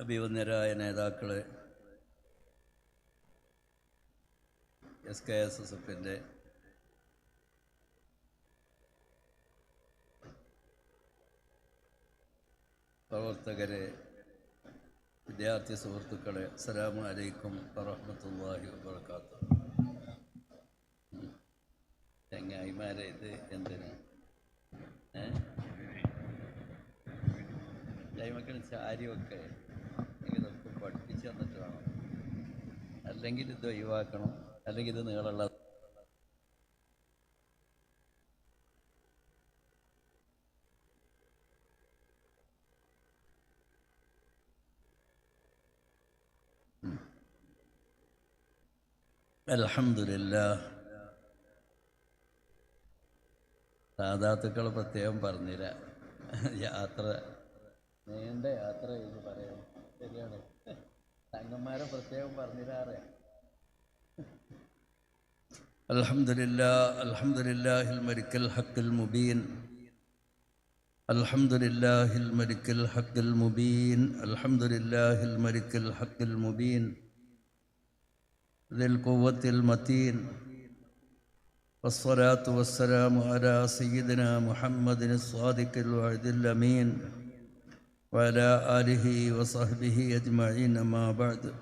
അഭിവന്യരായ നേതാക്കളെ S K S S എഫിന്റെ പ്രവർത്തകരെ വിദ്യാർത്ഥി സുഹൃത്തുക്കളെ അസ്സലാമു അലൈക്കും വറഹമത്തല്ലാഹി വബറകാത്തു. ചങ്ങായിമാരെ ഇത് എന്തിനാ? ഏ? ലൈമക്കൾ ചാരിയൊക്കെ പഠിപ്പിച്ച് തന്നിട്ട് വേണം അല്ലെങ്കിൽ ഇത് ഒഴിവാക്കണം അല്ലെങ്കിൽ ഇത് നീളമുള്ള അലഹമില്ല സാധാത്തുക്കൾ പ്രത്യേകം പറഞ്ഞില്ല. യാത്ര നീണ്ട യാത്ര എന്ന് പറയാം. ശരിയാണ് തങ്ങന്മാരെ പ്രത്യേകം പറഞ്ഞില്ലാറെ الحمد لله الحمد لله الملك الحق المبين الحمد لله الملك الحق المبين الحمد لله الملك الحق المبين ذي القوة المتين والصلاة والسلام على سيدنا محمد الصادق الوعد الأمين وعلى آله وصحبه أجمعين ما بعد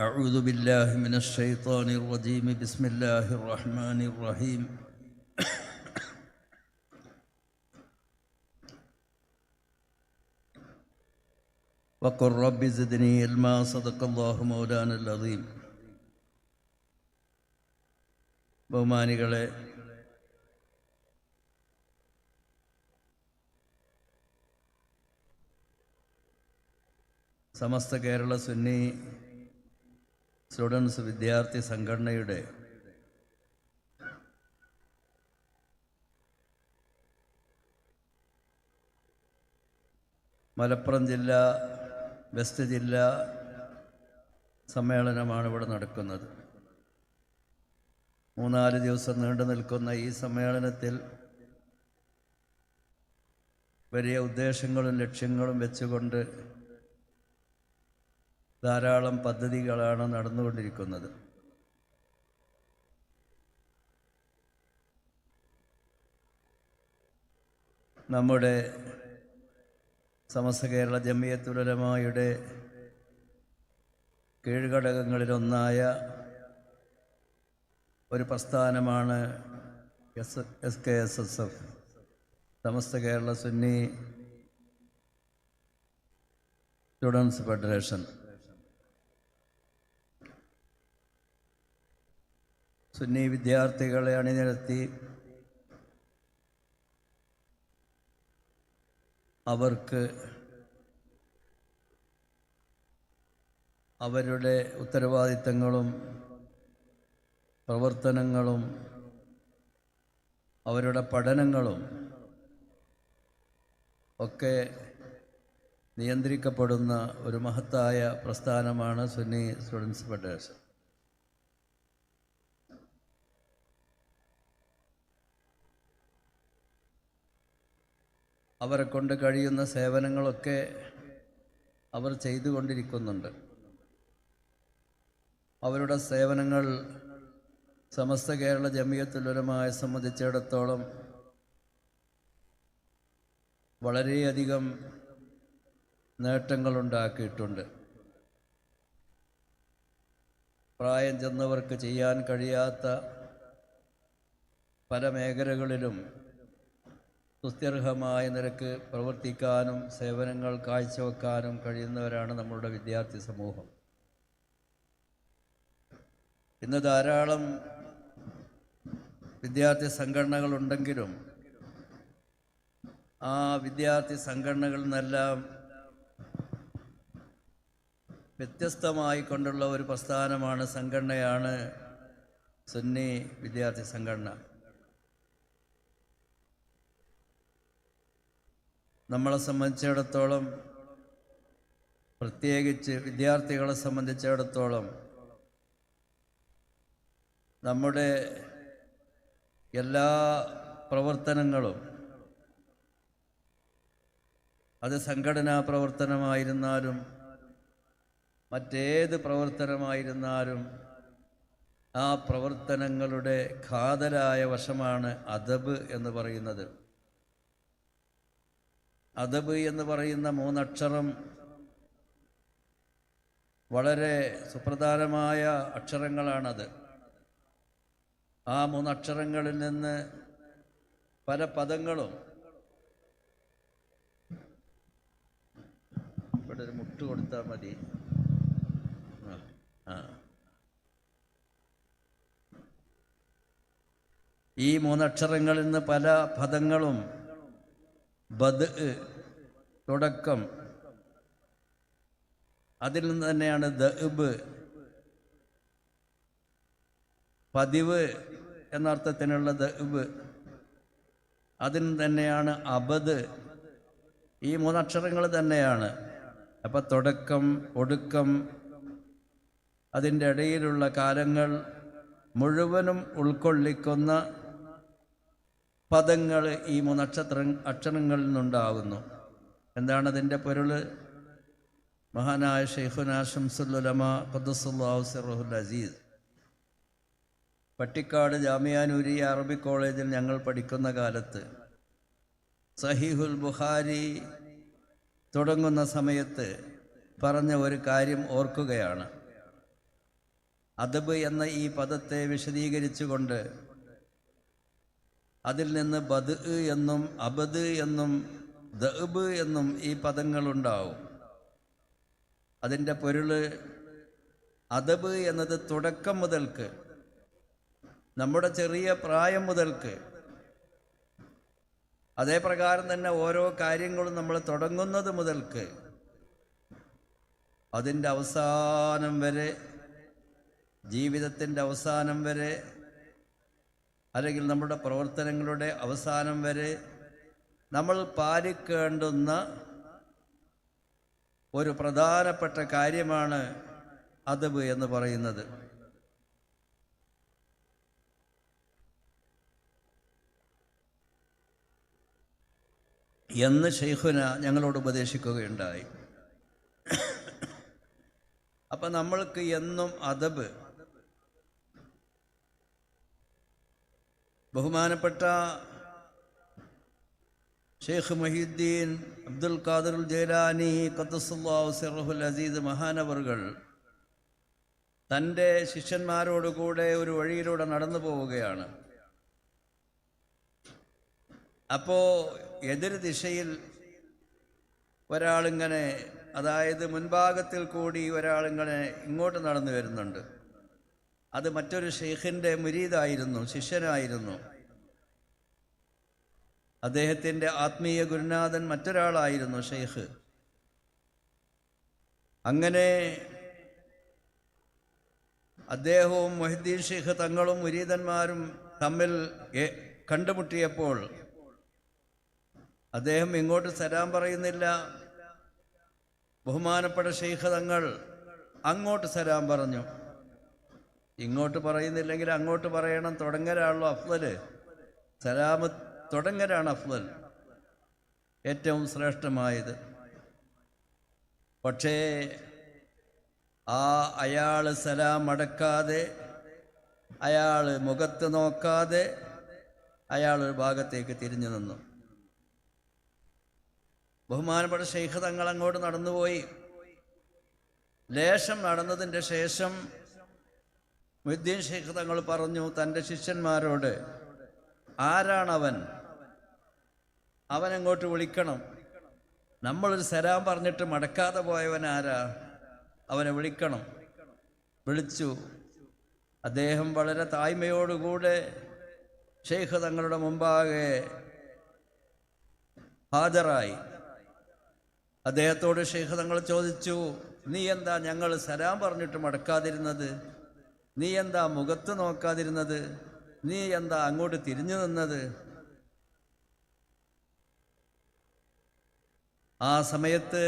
أعوذ بالله من الشيطان الرجيم بسم الله الرحمن الرحيم وقل رب زدني علما صدق الله مولانا العظيم ബഹുമാനികളെ സമസ്ത കേരള സുന്നി സ്റ്റുഡൻസ് വിദ്യാർത്ഥി സംഘടനയുടെ മലപ്പുറം ജില്ല വെസ്റ്റ് ജില്ല സമ്മേളനമാണ് ഇവിടെ നടക്കുന്നത്. മൂന്നാൽ ദിവസം നീണ്ടു നിൽക്കുന്ന ഈ സമ്മേളനത്തിൽ വലിയ ഉദ്ദേശങ്ങളും ലക്ഷ്യങ്ങളും വെച്ചുകൊണ്ട് ധാരാളം പദ്ധതികളാണ് നടന്നുകൊണ്ടിരിക്കുന്നത്. നമ്മുടെ സമസ്ത കേരള ജമിയത്തുലമായുടെ കീഴ്ഘടകങ്ങളിലൊന്നായ ഒരു പ്രസ്ഥാനമാണ് S S K S S F. Samastha Kerala Sunni students federation. Sunni വിദ്യാർത്ഥികളെ അണിനിരത്തി അവർക്ക് അവരുടെ ഉത്തരവാദിത്തങ്ങളും പ്രവർത്തനങ്ങളും അവരുടെ പഠനങ്ങളും ഒക്കെ നിയന്ത്രിക്കപ്പെടുന്ന ഒരു മഹത്തായ പ്രസ്ഥാനമാണ് സുന്നി സ്റ്റുഡൻസ് ഫെഡറേഷൻ. അവരെ കൊണ്ട് കഴിയുന്ന സേവനങ്ങളൊക്കെ അവർ ചെയ്തുകൊണ്ടിരിക്കുന്നുണ്ട്. അവരുടെ സേവനങ്ങൾ സമസ്ത കേരള ജമിയത്തുലരമായി സംബന്ധിച്ചിടത്തോളം വളരെയധികം നേട്ടങ്ങളുണ്ടാക്കിയിട്ടുണ്ട്. പ്രായം ചെന്നവർക്ക് ചെയ്യാൻ കഴിയാത്ത പല മേഖലകളിലും സുസ്ഥിർഹമായ നിരക്ക് പ്രവർത്തിക്കാനും സേവനങ്ങൾ കാഴ്ചവെക്കാനും കഴിയുന്നവരാണ് നമ്മളുടെ വിദ്യാർത്ഥി സമൂഹം. ഇന്ന് ധാരാളം വിദ്യാർത്ഥി സംഘടനകളുണ്ടെങ്കിലും ആ വിദ്യാർത്ഥി സംഘടനകളിൽ നിന്നെല്ലാം വ്യത്യസ്തമായി കൊണ്ടുള്ള ഒരു പ്രസ്ഥാനമാണ് സംഘടനയാണ് സുന്നി വിദ്യാർത്ഥി സംഘടന. നമ്മളെ സംബന്ധിച്ചിടത്തോളം പ്രത്യേകിച്ച് വിദ്യാർത്ഥികളെ സംബന്ധിച്ചിടത്തോളം നമ്മുടെ എല്ലാ പ്രവർത്തനങ്ങളും അത് സംഘടനാ പ്രവർത്തനമായിരുന്നാലും മറ്റേത് പ്രവർത്തനമായിരുന്നാലും ആ പ്രവർത്തനങ്ങളുടെ ഖാതലായ വശമാണ് അദബ് എന്ന് പറയുന്നത്. അദബ് എന്ന് പറയുന്ന മൂന്നക്ഷരം വളരെ സുപ്രധാനമായ അക്ഷരങ്ങളാണത്. ആ മൂന്നക്ഷരങ്ങളിൽ നിന്ന് പല പദങ്ങളും ഇവിടെ ഒരു മുട്ട് കൊടുത്താൽ മതി. ഈ മൂന്നക്ഷരങ്ങളിൽ നിന്ന് പല പദങ്ങളും ബദ് തുടക്കം. അതിൽ നിന്ന് തന്നെയാണ് ദബ് പതിവ് എന്നർത്ഥത്തിനുള്ള ദബ് അതിൽ നിന്ന് തന്നെയാണ് അബദ്. ഈ മൂന്നക്ഷരങ്ങൾ തന്നെയാണ്. അപ്പം തുടക്കം ഒടുക്കം അതിന്റെ ഇടയിലുള്ള കാലങ്ങൾ മുഴുവനും ഉൾക്കൊള്ളിക്കുന്ന പദങ്ങൾ ഈ മൂന്നക്ഷത്ര അക്ഷരങ്ങളിൽ നിന്നുണ്ടാകുന്നു. എന്താണ് അതിന്റെ പൊരുൾ? മഹാനായ ഷെയ്ഖുന ഷംസുലുലമ ഖദ്ദസുല്ലാഹു സിറഹുൽ അസീസ്. പട്ടിക്കാട് ജാമിയാനൂരി അറബി കോളേജിൽ ഞങ്ങൾ പഠിക്കുന്ന കാലത്ത് സഹീഹുൽ ബുഖാരി തുടങ്ങുന്ന സമയത്ത് പറഞ്ഞ ഒരു കാര്യം ഓർക്കുകയാണ്. അദബ് എന്ന ഈ പദത്തെ വിശദീകരിച്ചുകൊണ്ട് അതിൽ നിന്ന് ബദ് എന്നും അബദ് എന്നും ദബ് എന്നും ഈ പദങ്ങളുണ്ടാവും. അതിന്റെ പൊരുൾ അദബ് എന്നത് തുടക്കം മുതൽക്ക് നമ്മുടെ ചെറിയ പ്രായം മുതൽക്ക്. അതേ പ്രകാരം തന്നെ ഓരോ കാര്യങ്ങളും നമ്മൾ തുടങ്ങുന്നത് മുതൽക്ക്. അതിന്റെ അവസാനം വരെ ജീവിതത്തിന്റെ അവസാനം വരെ അല്ലെങ്കിൽ നമ്മുടെ പ്രവർത്തനങ്ങളുടെ അവസാനം വരെ നമ്മൾ പാലിക്കേണ്ടുന്ന ഒരു പ്രധാനപ്പെട്ട കാര്യമാണ് അദബ് എന്ന് പറയുന്നത്. എന്ന് ഷെയ്ഖുന ഞങ്ങളോട് ഉപദേശിക്കുകയുണ്ടായി. അപ്പം നമ്മൾക്ക് എന്നും അദബ് ബഹുമാനപ്പെട്ട ഷെയ്ഖ് മൊഹീദ്ദീൻ അബ്ദുൽ ഖാദറുൽ ജൈലാനി ഖദ്സുല്ലാഹു സിറഹുൽ അസീദ് മഹാനവറുകൾ തന്റെ ശിഷ്യന്മാരോടുകൂടെ ഒരു വഴിയിലൂടെ നടന്നു പോവുകയാണ്. അപ്പോൾ എതിർ ദിശയിൽ ഒരാളിങ്ങനെ അതായത് മുൻഭാഗത്തിൽ കൂടി ഒരാളിങ്ങനെ ഇങ്ങോട്ട് നടന്നു വരുന്നുണ്ട്. അത് മറ്റൊരു ഷെയ്ഖിന്റെ മുരീദായിരുന്നു ശിഷ്യനായിരുന്നു. അദ്ദേഹത്തിന്റെ ആത്മീയ ഗുരുനാഥൻ മറ്റൊരാളായിരുന്നു ഷെയ്ഖ്. അങ്ങനെ അദ്ദേഹവും മൊഹിദ്ദീൻ ഷെയ്ഖ് തങ്ങളും മുരീതന്മാരും തമ്മിൽ കണ്ടുമുട്ടിയപ്പോൾ അദ്ദേഹം ഇങ്ങോട്ട് തരാൻ പറയുന്നില്ല. ബഹുമാനപ്പെട്ട ഷെയ്ഖ് തങ്ങൾ അങ്ങോട്ട് തരാൻ പറഞ്ഞു. ഇങ്ങോട്ട് പറയുന്നില്ലെങ്കിൽ അങ്ങോട്ട് പറയണം. തുടങ്ങലാണല്ലോ അഫ്ലൽ സലാമ് തുടങ്ങലാണ് അഫ്ലൽ ഏറ്റവും ശ്രേഷ്ഠമായത്. പക്ഷേ ആ അയാൾ സലാം അടക്കാതെ അയാൾ മുഖത്ത് നോക്കാതെ അയാൾ ഒരു ഭാഗത്തേക്ക് തിരിഞ്ഞു നിന്നു. ബഹുമാനപ്പെട്ട ശൈഖ തങ്ങൾ അങ്ങോട്ട് നടന്നുപോയി. ലേശം നടന്നതിന്റെ ശേഷം മുദ്ദീൻ ഷെയ്ഖ് തങ്ങൾ പറഞ്ഞു തന്റെ ശിഷ്യന്മാരോട് ആരാണവൻ? അവൻ അങ്ങോട്ട് വിളിക്കണം? നമ്മളൊരു സലാം പറഞ്ഞിട്ട് മടക്കാതെ പോയവൻ ആരാ? അവനെ വിളിക്കണം. വിളിച്ചു. അദ്ദേഹം വളരെ തായ്മയോടുകൂടെ ഷെയ്ഖ് തങ്ങളുടെ മുമ്പാകെ ഹാജരായി. അദ്ദേഹത്തോട് ഷെയ്ഖ് തങ്ങൾ ചോദിച്ചു നീ എന്താ ഞങ്ങൾ സലാം പറഞ്ഞിട്ട് മടക്കാതിരുന്നത്? നീ എന്താ മുഖത്ത് നോക്കാതിരുന്നത്? നീ എന്താ അങ്ങോട്ട് തിരിഞ്ഞു നിന്നത്? ആ സമയത്ത്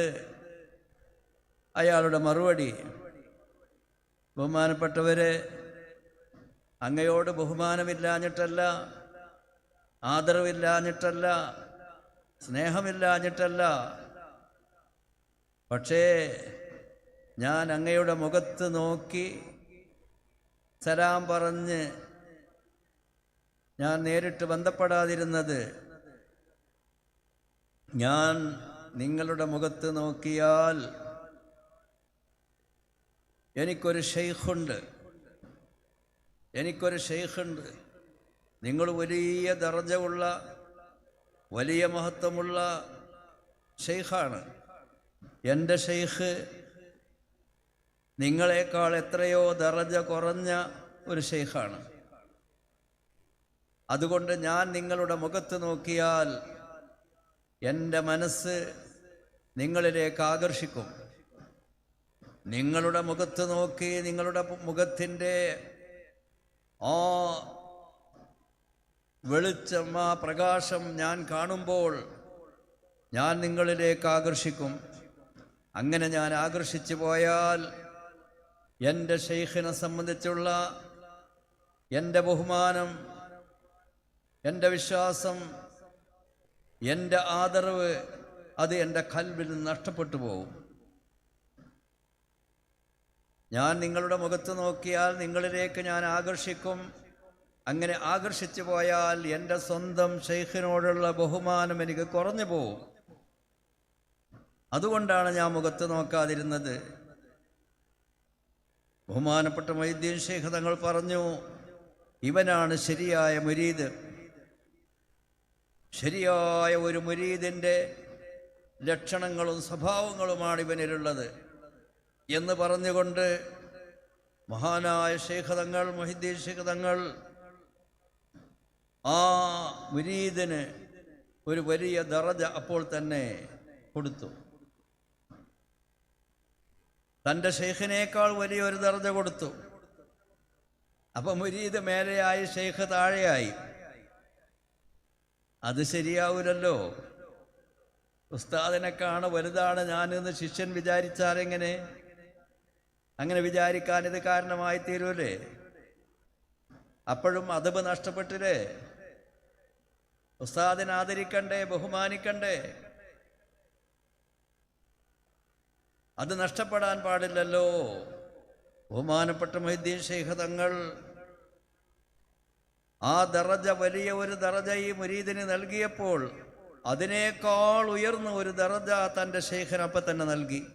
അയാളുടെ മറുപടി ബഹുമാനപ്പെട്ടവരെ അങ്ങയോട് ബഹുമാനമില്ലാഞ്ഞിട്ടല്ല ആദരവില്ലാഞ്ഞിട്ടല്ല സ്നേഹമില്ലാഞ്ഞിട്ടല്ല. പക്ഷേ ഞാൻ അങ്ങയുടെ മുഖത്ത് നോക്കി സലാം പറഞ്ഞ് ഞാൻ നേരിട്ട് ബന്ധപ്പെടാതിരുന്നത് ഞാൻ നിങ്ങളുടെ മുഖത്ത് നോക്കിയാൽ എനിക്കൊരു ഷെയ്ഖുണ്ട്. എനിക്കൊരു ഷെയ്ഖുണ്ട്. നിങ്ങൾ വലിയ ദർജമുള്ള വലിയ മഹത്വമുള്ള ഷെയ്ഖാണ്. എന്റെ ഷെയ്ഖ് നിങ്ങളെക്കാൾ എത്രയോ ദറജ കുറഞ്ഞ ഒരു ഷെയ്ഖാണ് അതുകൊണ്ട് ഞാൻ നിങ്ങളുടെ മുഖത്ത് നോക്കിയാൽ എന്റെ മനസ്സ് നിങ്ങളിലേക്ക് ആകർഷിക്കും. നിങ്ങളുടെ മുഖത്ത് നോക്കി നിങ്ങളുടെ മുഖത്തിന്റെ ആ വെളിച്ചം ആ പ്രകാശം ഞാൻ കാണുമ്പോൾ ഞാൻ നിങ്ങളിലേക്ക് ആകർഷിക്കും. അങ്ങനെ ഞാൻ ആകർഷിച്ചു പോയാൽ എന്റെ ഷെയ്ഖിനെ സംബന്ധിച്ചുള്ള എന്റെ ബഹുമാനം എന്റെ വിശ്വാസം എന്റെ ആദരവ് അത് എന്റെ കൽവിൽ നിന്ന് നഷ്ടപ്പെട്ടു പോകും ഞാൻ നിങ്ങളുടെ മുഖത്ത് നോക്കിയാൽ നിങ്ങളിലേക്ക് ഞാൻ ആകർഷിക്കും. അങ്ങനെ ആകർഷിച്ചു പോയാൽ എന്റെ സ്വന്തം ഷെയ്ഖിനോടുള്ള ബഹുമാനം എനിക്ക് കുറഞ്ഞു പോവും. അതുകൊണ്ടാണ് ഞാൻ മുഖത്ത് നോക്കാതിരുന്നത്. ബഹുമാനപ്പെട്ട മൈദ്യൻ ശേഖ തങ്ങൾ പറഞ്ഞു ഇവനാണ് ശരിയായ മുരീദ്. ശരിയായ ഒരു മുരീദിന്റെ ലക്ഷണങ്ങളും സ്വഭാവങ്ങളുമാണ് ഇവനിലുള്ളത്. എന്ന് പറഞ്ഞുകൊണ്ട് മഹാനായ ശേഖതങ്ങൾ തങ്ങൾ മൊഹിദ്ദീൻ ശേഖതങ്ങൾ തങ്ങൾ ആ മുരീദിന് ഒരു വലിയ ദറജ അപ്പോൾ തന്നെ കൊടുത്തു. തന്റെ ഷെയ്ഖിനേക്കാൾ വലിയൊരു ദർജ കൊടുത്തു. അപ്പൊ മുരീദ് മേലെയായി ഷെയ്ഖ് താഴെയായി. അത് ശരിയാവൂലല്ലോ. ഉസ്താദിനെക്കാണ് വലുതാണ് ഞാനെന്ന് ശിഷ്യൻ വിചാരിച്ചാലെങ്ങനെ? അങ്ങനെ വിചാരിക്കാൻ ഇത് കാരണമായി തീരൂലേ? അപ്പോഴും അതബ് നഷ്ടപ്പെട്ടില്ലേ? ഉസ്താദിനെ ആദരിക്കണ്ടേ ബഹുമാനിക്കണ്ടേ? അത് നഷ്ടപ്പെടാൻ പാടില്ലല്ലോ. ബഹുമാനപ്പെട്ട മൊഹിദ്ദീൻ ഷെയ്ഖ് തങ്ങൾ ആ ദറജ വലിയ ഒരു ദറജ ഈ മുരീദിന് നൽകിയപ്പോൾ അതിനേക്കാൾ ഉയർന്ന ഒരു ദറജ തന്റെ ഷെയ്ഖിന് തന്നെ നൽകി.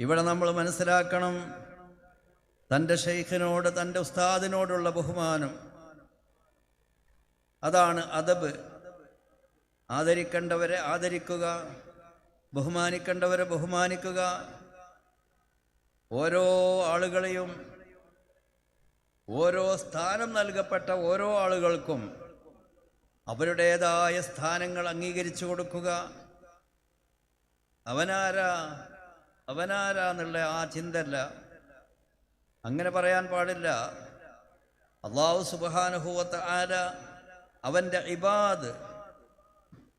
ഇവിടെ നമ്മൾ മനസ്സിലാക്കണം തന്റെ ഷെയ്ഖിനോട് തന്റെ ഉസ്താദിനോടുള്ള ബഹുമാനം. അതാണ് അദബ്. ആദരിക്കേണ്ടവരെ ആദരിക്കുക. ബഹുമാനിക്കേണ്ടവരെ ബഹുമാനിക്കുക. ഓരോ ആളുകളെയും ഓരോ സ്ഥാനം നൽകപ്പെട്ട ഓരോ ആളുകൾക്കും അവരുടേതായ സ്ഥാനങ്ങൾ അംഗീകരിച്ചു കൊടുക്കുക. അവനാരാ? അവനാരാ എന്നുള്ള ആ ചിന്തല്ല അങ്ങനെ പറയാൻ പാടില്ല. അള്ളാഹു സുബാനുഭൂവത്ത് ആര അവന്റെ ഇബാദ്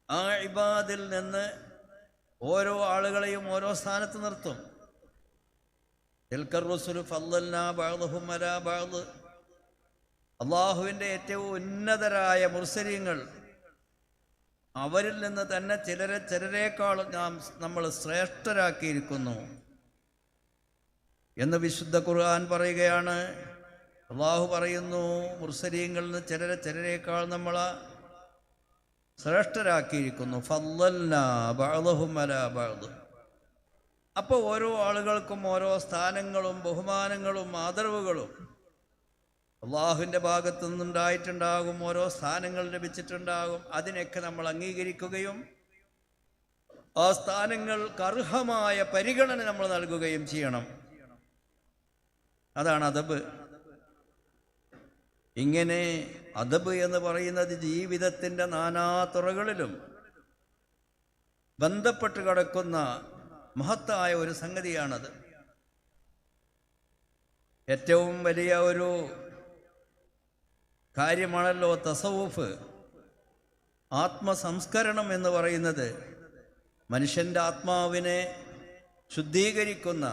ആ ഇബാദിൽ നിന്ന് ഓരോ ആളുകളെയും ഓരോ സ്ഥാനത്ത് നിർത്തും. അള്ളാഹുവിന്റെ ഏറ്റവും ഉന്നതരായ മുർസരീങ്ങൾ അവരിൽ നിന്ന് തന്നെ ചിലരെ ചിലരെക്കാൾ നാം നമ്മൾ ശ്രേഷ്ഠരാക്കിയിരിക്കുന്നു. എന്ന് വിശുദ്ധ ഖുർആൻ പറയുകയാണ്. അള്ളാഹു പറയുന്നു മുർസരീങ്ങളിൽ നിന്ന് ചിലരെ ചിലരെക്കാൾ നമ്മൾ ശ്രേഷ്ഠരാക്കിയിരിക്കുന്നു. അപ്പോൾ ഓരോ ആളുകൾക്കും ഓരോ സ്ഥാനങ്ങളും ബഹുമാനങ്ങളും ആദരവുകളും അള്ളാഹുവിന്റെ ഭാഗത്തു നിന്നുണ്ടായിട്ടുണ്ടാകും ഓരോ സ്ഥാനങ്ങൾ ലഭിച്ചിട്ടുണ്ടാകും. അതിനൊക്കെ നമ്മൾ അംഗീകരിക്കുകയും ആ സ്ഥാനങ്ങൾക്ക് അർഹമായ പരിഗണന നമ്മൾ നൽകുകയും ചെയ്യണം. അതാണ് അതബ് ഇങ്ങനെ അദബ് എന്ന് പറയുന്നത് ജീവിതത്തിന്റെ നാനാ തുറകളിലും ബന്ധപ്പെട്ട് കിടക്കുന്ന മഹത്തായ ഒരു സംഗതിയാണത്. ഏറ്റവും വലിയ ഒരു കാര്യമാണല്ലോ തസവൂഫ് ആത്മസംസ്കരണം എന്ന് പറയുന്നത് മനുഷ്യന്റെ ആത്മാവിനെ ശുദ്ധീകരിക്കുന്ന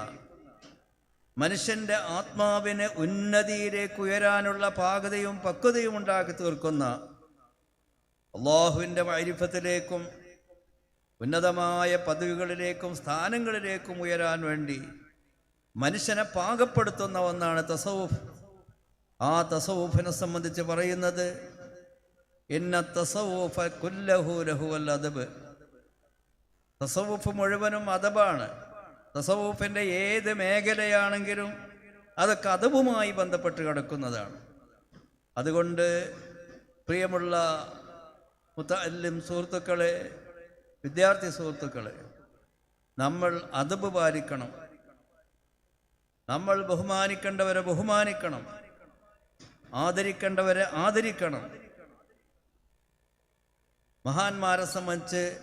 മനുഷ്യന്റെ ആത്മാവിന് ഉന്നതിയിലേക്ക് ഉയരാനുള്ള പാകതയും പക്വതയും ഉണ്ടാക്കി തീർക്കുന്ന അള്ളാഹുവിന്റെ വൈരിഫത്തിലേക്കും ഉന്നതമായ പദവികളിലേക്കും സ്ഥാനങ്ങളിലേക്കും ഉയരാൻ വേണ്ടി മനുഷ്യനെ പാകപ്പെടുത്തുന്ന ഒന്നാണ് തസവുഫ് ആ തസവുഫിനെ സംബന്ധിച്ച് പറയുന്നത് ഇന്ന തസവുഫ കുല്ലഹു അദബ്. തസവുഫ് മുഴുവനും അദബാണ്. തസവുഫിന്റെ ഏത് മേഖലയാണെങ്കിലും അത് കഥവുമായി ബന്ധപ്പെട്ട് കിടക്കുന്നതാണ്. അതുകൊണ്ട് പ്രിയമുള്ള മുത്തല്ലും സുഹൃത്തുക്കളെ വിദ്യാർത്ഥി സുഹൃത്തുക്കളെ നമ്മൾ അതബ് പാലിക്കണം. നമ്മൾ ബഹുമാനിക്കേണ്ടവരെ ബഹുമാനിക്കണം. ആദരിക്കേണ്ടവരെ ആദരിക്കണം. മഹാന്മാരെ സംബന്ധിച്ച്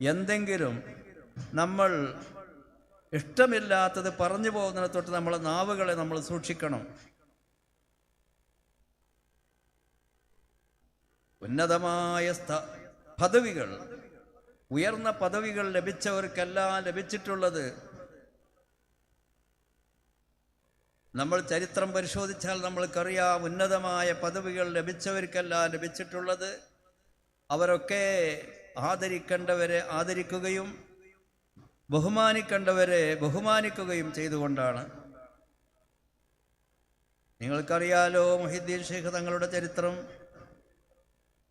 എന്തെങ്കിലും നമ്മൾ ഇഷ്ടമില്ലാത്തത് പറഞ്ഞു പോകുന്നതിനെ തൊട്ട് നമ്മളെ നാവുകളെ നമ്മൾ സൂക്ഷിക്കണം. ഉന്നതമായ സ്ഥ പദവികൾ. ഉയർന്ന പദവികൾ ലഭിച്ചവർക്കെല്ലാം ലഭിച്ചിട്ടുള്ളത് നമ്മൾ ചരിത്രം പരിശോധിച്ചാൽ നമ്മൾക്കറിയാം ഉന്നതമായ പദവികൾ ലഭിച്ചവർക്കെല്ലാം ലഭിച്ചിട്ടുള്ളത്. അവരൊക്കെ ആദരിക്കേണ്ടവരെ ആദരിക്കുകയും ബഹുമാനിക്കേണ്ടവരെ ബഹുമാനിക്കുകയും ചെയ്തുകൊണ്ടാണ്. നിങ്ങൾക്കറിയാലോ മുഹിദ്ദീൻ ഷെയ്ഖ് തങ്ങളുടെ ചരിത്രം?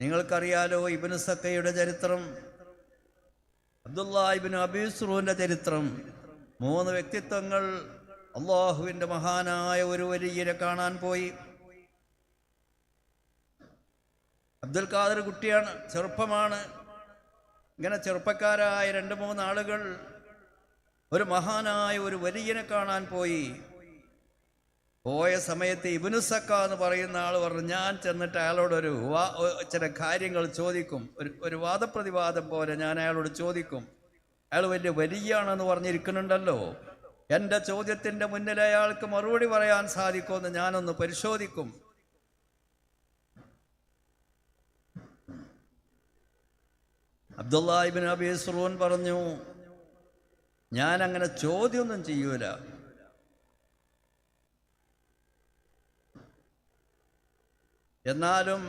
നിങ്ങൾക്കറിയാലോ ഇബിന് സക്കയുടെ ചരിത്രം? അബ്ദുള്ള ഇബിന് അബീസ്റൂവിന്റെ ചരിത്രം? മൂന്ന് വ്യക്തിത്വങ്ങൾ അള്ളാഹുവിന്റെ മഹാനായ ഒരു വലിയനെ കാണാൻ പോയി. അബ്ദുൽ ഖാദർ കുട്ടിയാണ് ചെറുപ്പമാണ്. ഇങ്ങനെ ചെറുപ്പക്കാരായ രണ്ട് മൂന്ന് ആളുകൾ ഒരു മഹാനായ ഒരു വലിയനെ കാണാൻ പോയി. പോയ സമയത്ത് ഇബിനുസക്ക എന്ന് പറയുന്ന ആൾ പറഞ്ഞു ഞാൻ ചെന്നിട്ട് അയാളോടൊരു വാ ചില കാര്യങ്ങൾ ചോദിക്കും. ഒരു ഒരു വാദപ്രതിവാദം പോലെ ഞാൻ അയാളോട് ചോദിക്കും. അയാൾ വലിയ വലിയാണെന്ന് പറഞ്ഞിരിക്കുന്നുണ്ടല്ലോ. എന്റെ ചോദ്യത്തിന്റെ മുന്നിൽ അയാൾക്ക് മറുപടി പറയാൻ സാധിക്കുമെന്ന് ഞാനൊന്ന് പരിശോധിക്കും. അബ്ദുല്ലാഹിബിൻ അബി സുറൂൻ പറഞ്ഞു ഞാൻ അങ്ങനെ ചോദ്യമൊന്നും ചെയ്യൂല. എന്നാലും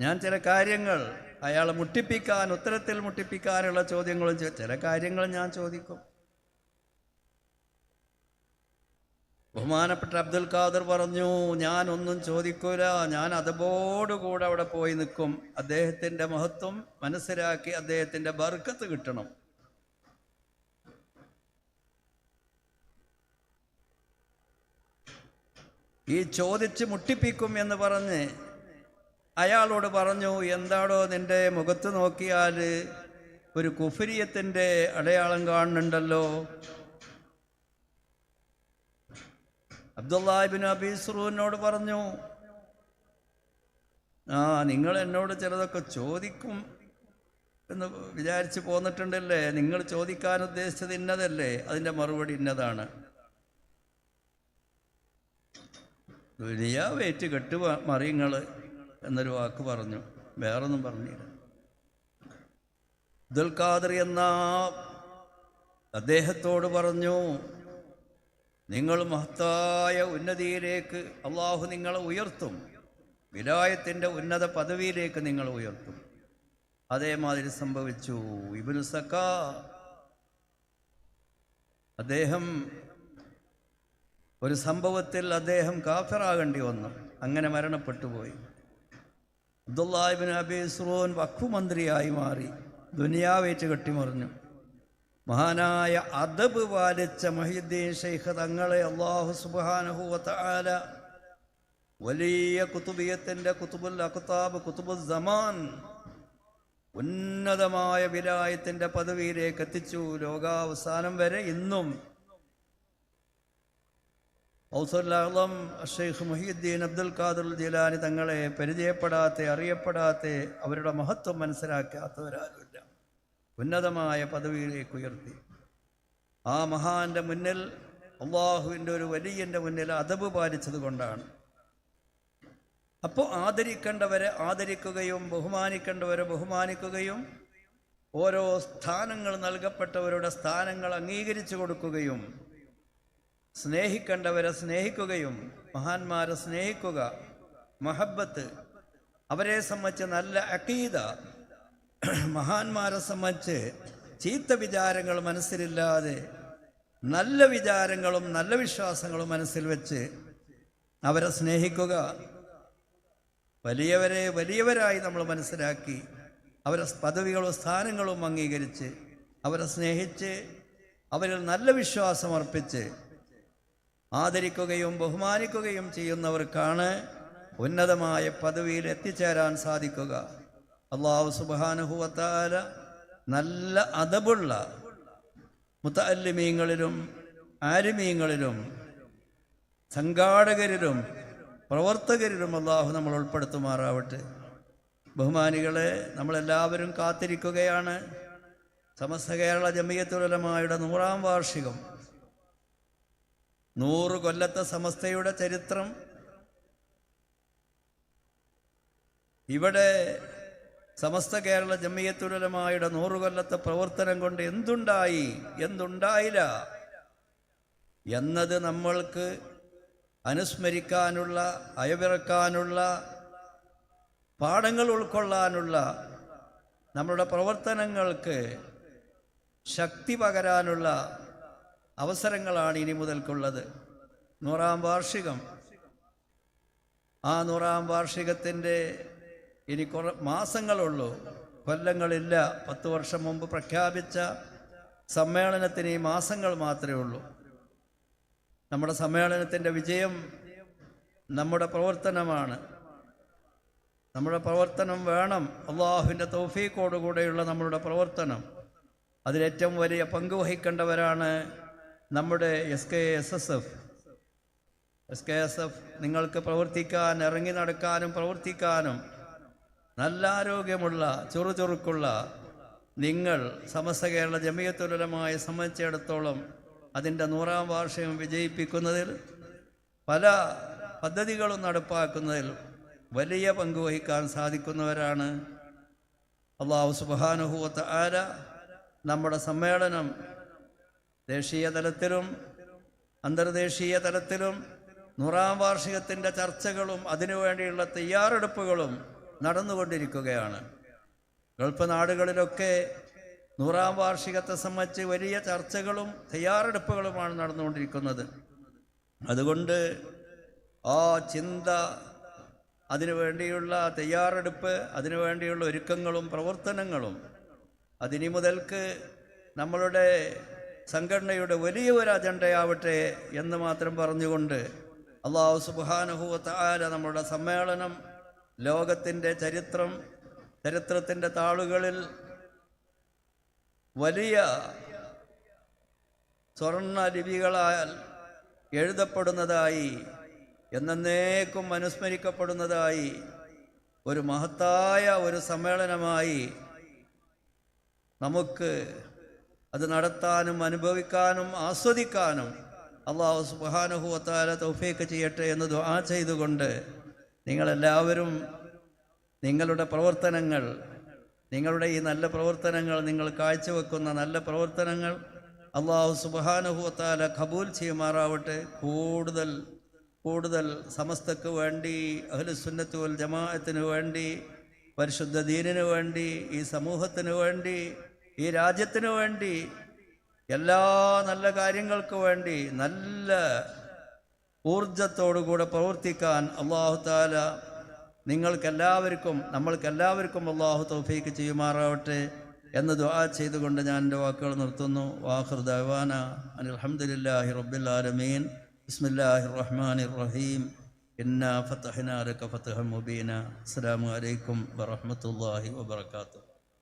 ഞാൻ ചില കാര്യങ്ങൾ അയാളെ മുട്ടിപ്പിക്കാൻ ഉത്തരത്തിൽ മുട്ടിപ്പിക്കാനുള്ള ചോദ്യങ്ങളും ചില കാര്യങ്ങൾ ഞാൻ ചോദിക്കും. ബഹുമാനപ്പെട്ട അബ്ദുൽ ഖാദർ പറഞ്ഞു ഞാൻ ഒന്നും ചോദിക്കൂല. ഞാൻ അതബോടുകൂടെ അവിടെ പോയി നിൽക്കും. അദ്ദേഹത്തിന്റെ മഹത്വം മനസ്സിലാക്കി അദ്ദേഹത്തിന്റെ ബർക്കത്ത് കിട്ടണം. ഈ ചോദിച്ച് മുട്ടിപ്പിക്കും എന്ന് പറഞ്ഞ് അയാളോട് പറഞ്ഞു എന്താടോ നിന്റെ മുഖത്ത് നോക്കിയാൽ ഒരു കുഫരിയത്തിന്റെ അടയാളം കാണുന്നുണ്ടല്ലോ. അബ്ദുല്ലാഹിബിൻ അബീസ്റൂനോട് പറഞ്ഞു ആ നിങ്ങൾ എന്നോട് ചിലതൊക്കെ ചോദിക്കും എന്ന് വിചാരിച്ച് പോന്നിട്ടുണ്ടല്ലേ? നിങ്ങൾ ചോദിക്കാൻ ഉദ്ദേശിച്ചത് ഇന്നതല്ലേ? അതിന്റെ മറുപടി ഇന്നതാണ്. ദുനിയാവേറ്റ് കെട്ടു മറിയങ്ങൾ എന്നൊരു വാക്ക് പറഞ്ഞു. വേറൊന്നും പറഞ്ഞില്ല. അബ്ദുൽ ഖാദർ എന്ന അദ്ദേഹത്തോട് പറഞ്ഞു നിങ്ങൾ മഹത്തായ ഉന്നതിയിലേക്ക് അള്ളാഹു നിങ്ങളെ ഉയർത്തും. വിലായത്തിന്റെ ഉന്നത പദവിയിലേക്ക് നിങ്ങൾ ഉയർത്തും. അതേമാതിരി സംഭവിച്ചു. ഇബിനു സക്ക. അദ്ദേഹം ഒരു സംഭവത്തിൽ അദ്ദേഹം കാഫിറാകേണ്ടി വന്നു. അങ്ങനെ മരണപ്പെട്ടു പോയി. അബ്ദുല്ലാഹിബിൻ അബീസ്റൂൻ വഖഫ് മന്ത്രിയായി മാറി. ദുനിയാവേറ്റ് കെട്ടിമറിഞ്ഞു. മഹാനായ അദബ് പാലിച്ച മൊഹീദ്ദീൻ ഷെയ്ഖ് തങ്ങളെ അള്ളാഹു സുബാനഹുവത്ത ആല വലിയ കുത്തുബിയത്തിന്റെ കുത്തുബുൽ അഖ്താബ് കുത്തുബുൽ സമാൻ ഉന്നതമായ വിലായത്തിന്റെ പദവിയിലേക്ക് എത്തിച്ചു. ലോകാവസാനം വരെ ഇന്നും ഔസുല്ലാം ഷെയ്ഖ് മുഹീദ്ദീൻ അബ്ദുൽ ഖാദുൽ ജിലാനി തങ്ങളെ പരിചയപ്പെടാത്ത അറിയപ്പെടാത്ത അവരുടെ മഹത്വം മനസ്സിലാക്കാത്തവരാരുമില്ല ഉന്നതമായ പദവിയിലേക്ക് ഉയർത്തി ആ മഹാന്റെ മുന്നിൽ അള്ളാഹുവിന്റെ ഒരു വലിയന്റെ മുന്നിൽ അതബ് പാലിച്ചത് കൊണ്ടാണ്. അപ്പോൾ ആദരിക്കേണ്ടവരെ ആദരിക്കുകയും ബഹുമാനിക്കേണ്ടവരെ ബഹുമാനിക്കുകയും ഓരോ സ്ഥാനങ്ങൾ നൽകപ്പെട്ടവരുടെ സ്ഥാനങ്ങൾ അംഗീകരിച്ചു കൊടുക്കുകയും സ്നേഹിക്കേണ്ടവരെ സ്നേഹിക്കുകയും മഹാന്മാരെ സ്നേഹിക്കുക മഹബത്ത് അവരെ സംബന്ധിച്ച് നല്ല അക്കീത മഹാന്മാരെ സംബന്ധിച്ച് ചീത്ത വിചാരങ്ങൾ മനസ്സിലില്ലാതെ നല്ല വിചാരങ്ങളും നല്ല വിശ്വാസങ്ങളും മനസ്സിൽ വെച്ച് അവരെ സ്നേഹിക്കുക വലിയവരെ വലിയവരായി നമ്മൾ മനസ്സിലാക്കി അവരെ പദവികളും സ്ഥാനങ്ങളും അംഗീകരിച്ച് അവരെ സ്നേഹിച്ച് അവരിൽ നല്ല വിശ്വാസം അർപ്പിച്ച് ആദരിക്കുകയും ബഹുമാനിക്കുകയും ചെയ്യുന്നവർക്കാണ് ഉന്നതമായ പദവിയിൽ എത്തിച്ചേരാൻ സാധിക്കുക. അള്ളാഹു സുബാനുഹുവത്താല നല്ല അതബുള്ള മുത്തല്ലിമീങ്ങളിലും ആരിമീങ്ങളിലും സംഘാടകരിലും പ്രവർത്തകരിലും അള്ളാഹു നമ്മൾ ഉൾപ്പെടുത്തുമാറാവട്ടെ. ബഹുമാനികളെ നമ്മളെല്ലാവരും കാത്തിരിക്കുകയാണ്. സമസ്ത കേരള ജമിയത്തുലമായുടെ നൂറാം വാർഷികം. നൂറ് കൊല്ലത്തെ സമസ്തയുടെ ചരിത്രം. ഇവിടെ സമസ്ത കേരള ജമിയത്തുലമായുടെ നൂറുകൊല്ലത്തെ പ്രവർത്തനം കൊണ്ട് എന്തുണ്ടായി? എന്തുണ്ടായില്ല? എന്നത് നമ്മൾക്ക് അനുസ്മരിക്കാനുള്ള അയവിറക്കാനുള്ള പാഠങ്ങൾ ഉൾക്കൊള്ളാനുള്ള നമ്മുടെ പ്രവർത്തനങ്ങൾക്ക് ശക്തി പകരാനുള്ള അവസരങ്ങളാണ് ഇനി മുതൽക്കുള്ളത്. നൂറാം വാർഷികം. ആ നൂറാം വാർഷികത്തിന്റെ ഇനി കുറ മാസങ്ങളുള്ളൂ. കൊല്ലങ്ങളില്ല. പത്ത് വർഷം മുമ്പ് പ്രഖ്യാപിച്ച സമ്മേളനത്തിന് ഈ മാസങ്ങൾ മാത്രമേ ഉള്ളൂ. നമ്മുടെ സമ്മേളനത്തിന്റെ വിജയം നമ്മുടെ പ്രവർത്തനമാണ്. നമ്മുടെ പ്രവർത്തനം വേണം. അള്ളാഹുവിന്റെ തൗഫീക്കോടുകൂടെയുള്ള നമ്മളുടെ പ്രവർത്തനം. അതിലേറ്റവും വലിയ പങ്ക് വഹിക്കേണ്ടവരാണ് നമ്മുടെ S K S S F S K S F നിങ്ങൾക്ക് പ്രവർത്തിക്കാൻ ഇറങ്ങി നടക്കാനും പ്രവർത്തിക്കാനും നല്ല ആരോഗ്യമുള്ള ചുറുചുറുക്കുള്ള നിങ്ങൾ സമസ്ത കേരള ജമിയത്തുലമായി സംബന്ധിച്ചിടത്തോളം അതിന്റെ നൂറാം വാർഷികം വിജയിപ്പിക്കുന്നതിൽ പല പദ്ധതികളും നടപ്പാക്കുന്നതിൽ വലിയ പങ്ക് വഹിക്കാൻ സാധിക്കുന്നവരാണ് അള്ളാഹു സുബാനുഭൂവത്ത് ആര നമ്മുടെ സമ്മേളനം ദേശീയ തലത്തിലും അന്തർദേശീയ തലത്തിലും നൂറാം വാർഷികത്തിന്റെ ചർച്ചകളും അതിനുവേണ്ടിയുള്ള തയ്യാറെടുപ്പുകളും നടന്നുകൊണ്ടിരിക്കുകയാണ്. ഗൾഫ് നാടുകളിലൊക്കെ നൂറാം വാർഷികത്തെ സംബന്ധിച്ച് വലിയ ചർച്ചകളും തയ്യാറെടുപ്പുകളുമാണ് നടന്നുകൊണ്ടിരിക്കുന്നത്. അതുകൊണ്ട് ആ ചിന്ത അതിനു വേണ്ടിയുള്ള തയ്യാറെടുപ്പ് അതിനു വേണ്ടിയുള്ള ഒരുക്കങ്ങളും പ്രവർത്തനങ്ങളും അതിനി മുതൽക്ക് നമ്മളുടെ സംഘടനയുടെ വലിയ ഒരു അജണ്ടയാവട്ടെ എന്ന് മാത്രം പറഞ്ഞുകൊണ്ട് അള്ളാഹു സുബാനുഭൂവത്ത് നമ്മളുടെ സമ്മേളനം ലോകത്തിന്റെ ചരിത്രം ചരിത്രത്തിന്റെ താളുകളിൽ വലിയ സ്വർണ ലിപികളാൽ എഴുതപ്പെടുന്നതായി എന്നേക്കും അനുസ്മരിക്കപ്പെടുന്നതായി ഒരു മഹത്തായ ഒരു സമ്മേളനമായി നമുക്ക് അത് നടത്താനും അനുഭവിക്കാനും ആസ്വദിക്കാനും അള്ളാഹു സുബാനുഹുവത്താല തൗഫീക്ക് ചെയ്യട്ടെ എന്ന് ദുആ ചെയ്തുകൊണ്ട് നിങ്ങളെല്ലാവരും നിങ്ങളുടെ പ്രവർത്തനങ്ങൾ നിങ്ങളുടെ ഈ നല്ല പ്രവർത്തനങ്ങൾ നിങ്ങൾ കാഴ്ചവെക്കുന്ന നല്ല പ്രവർത്തനങ്ങൾ അള്ളാഹു സുബാനുഹുവത്താല ഖബൂൽ ചെയ്യുമാറാവട്ടെ. കൂടുതൽ കൂടുതൽ സമസ്തക്ക് വേണ്ടി അഹ്ലുസുന്നത്ത് വൽ ജമാഅത്തിന് വേണ്ടി പരിശുദ്ധ ദീനിന് വേണ്ടി ഈ സമൂഹത്തിന് വേണ്ടി ഈ രാജ്യത്തിന് വേണ്ടി എല്ലാ നല്ല കാര്യങ്ങൾക്ക് വേണ്ടി നല്ല ഊർജത്തോടുകൂടെ പ്രവർത്തിക്കാൻ അള്ളാഹു താല നിങ്ങൾക്കെല്ലാവർക്കും നമ്മൾക്കെല്ലാവർക്കും അള്ളാഹു തൗഫീക്ക് ചെയ്യുമാറാവട്ടെ എന്ന് ദുആ ചെയ്തുകൊണ്ട് ഞാൻ എന്റെ വാക്കുകൾ നിർത്തുന്നു. വാഹൃദാന ദവാന അലഹമുല്ലാഹി റബ്ബിൽ ആലമീൻ. ബിസ്മില്ലാഹി റഹ്മാൻ റഹീം. ഇന്ന ഫത്തഹ്ന ഫത്തഹ മുബീന. അസ്സലാമു അലൈക്കും വറഹ്മത്തുള്ളാഹി വബറകാതുഹു.